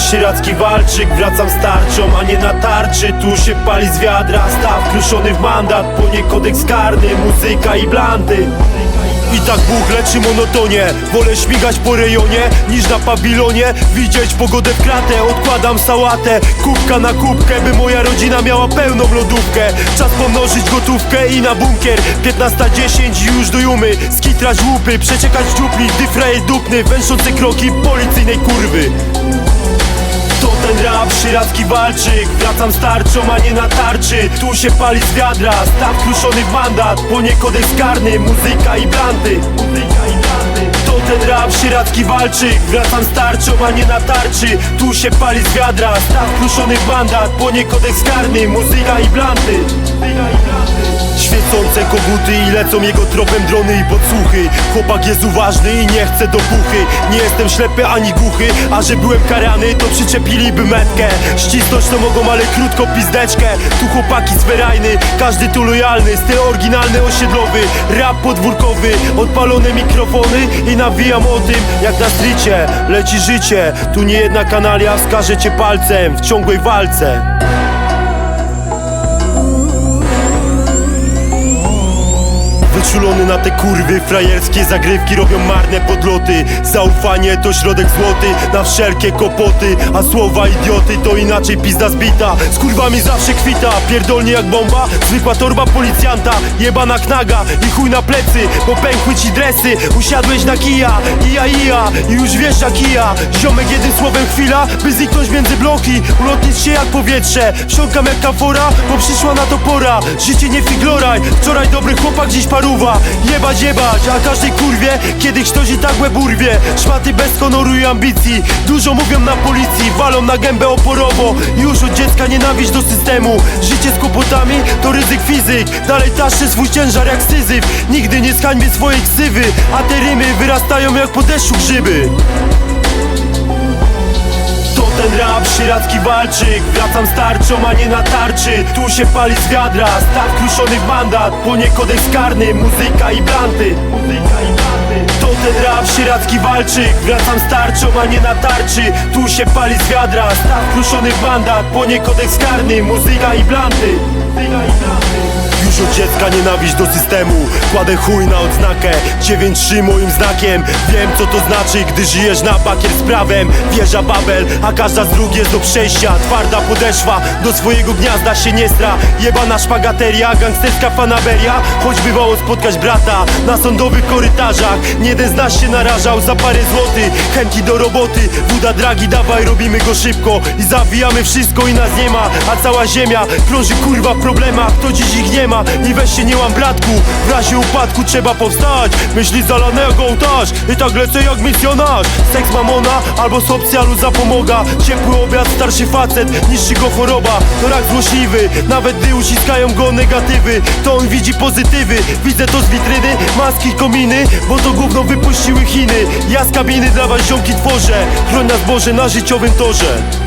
sieracki walczyk Wracam z tarczą, a nie na tarczy. Tu się pali z wiadra, staw kruszony w mandat Po nie kodeks karny, muzyka i blandy. I tak Bóg leczy monotonie Wolę śmigać po rejonie niż na pawilonie Widzieć pogodę w kratę, odkładam sałatę. Kubka na kubkę, by moja rodzina miała pełną lodówkę. Czas pomnożyć gotówkę i na bunkier. 15.10 i już do jumy Skitrać łupy, przeciekać dziupli Gdy frajer dupny, węszące kroki policyjnej kurwy ten rap, szyracki walczyk. Wracam z tarczą, a nie na tarczy. Tu się pali z wiadra, staw kruszony w mandat. Po nie kodeks karny, muzyka i blanty ten rap, szyracki walczyk. Wracam z tarczą, a nie na tarczy. Tu się pali z wiadra, staw kruszony w mandat. Po nie kodeks karny, muzyka i blanty Świecące koguty i lecą jego tropem drony i podsłuchy? Chłopak jest uważny i nie chce do puchy Nie jestem ślepy ani głuchy, a że byłem karany to przyczepiliby metkę. Ścisnąć to mogą, ale krótko pizdeczkę. Tu chłopaki sferajny, każdy tu lojalny. Styl oryginalny, osiedlowy, rap podwórkowy. Odpalone mikrofony i nawijam o tym jak na strycie Leci życie, tu nie jedna kanalia wskaże cię palcem w ciągłej walce Wyczulony na te kurwy, frajerskie zagrywki robią marne podloty. Zaufanie to środek złoty na wszelkie kopoty A słowa idioty to inaczej pizda zbita. Z kurwami zawsze kwita, pierdolnie jak bomba. Zwykła torba policjanta, jebana knaga i chuj na plecy Bo pękły ci dresy, usiadłeś na kija Ija ija i już wiesz jak kija. Ziomek jednym słowem chwila, by zniknąć między bloki. Ulotnić się jak powietrze, wsiąkam jak kafora Bo przyszła na to pora, życie nie figloraj Wczoraj dobry chłopak, dziś paruwa Jebać, jebać, a każdej kurwie Kiedyś ktoś i tak łeb urwie. Szmaty bez honoru i ambicji Dużo mówią na policji, walą na gębę oporowo. Już od dziecka nienawiść do systemu. Życie z kłopotami to ryzyk fizyk. Dalej taszczę swój ciężar jak syzyf. Nigdy nie zhańbię swojej ksywy A te rymy wyrastają jak po deszczu grzyby szyracki walczyk Wracam z tarczą, a nie na tarczy. Tu się pali z wiadra, staw kruszony w mandat. Po nie kodeks karny, muzyka i blanty To ten rap, szyracki walczyk. Wracam z tarczą, a nie na tarczy. Tu się pali z wiadra, staw kruszony w mandat. Po nie kodeks karny, Muzyka i blanty od dziecka nienawiść do systemu. Kładę chuj na odznakę. 9-3 moim znakiem. Wiem co to znaczy, gdy żyjesz na bakier z prawem. Wieża Babel, a każda z dróg jest do przejścia. Twarda podeszwa, do swojego gniazda się nie stra. Jebana szpagateria, gangsterska fanaberia. Choć bywało spotkać brata na sądowych korytarzach. Nie jeden z nas się narażał za parę złotych Chętki do roboty, woda dragi, dawaj robimy go szybko. I zawijamy wszystko i nas nie ma. A cała ziemia krąży kurwa w problemach. To dziś ich nie ma i weź się nie łam bratku. W razie upadku trzeba powstać. Myśli zalanego ołtarz. I tak lecę jak misjonarz. Seks mamona albo socjalu zapomoga. Ciepły obiad, starszy facet Niższy go choroba, to rak złośliwy Nawet gdy uciskają go negatywy. To on widzi pozytywy. Widzę to z witryny, maski, kominy Bo to gówno wypuściły Chiny. Ja z kabiny dla was ziomki tworzę. Chroń nas Boże na życiowym torze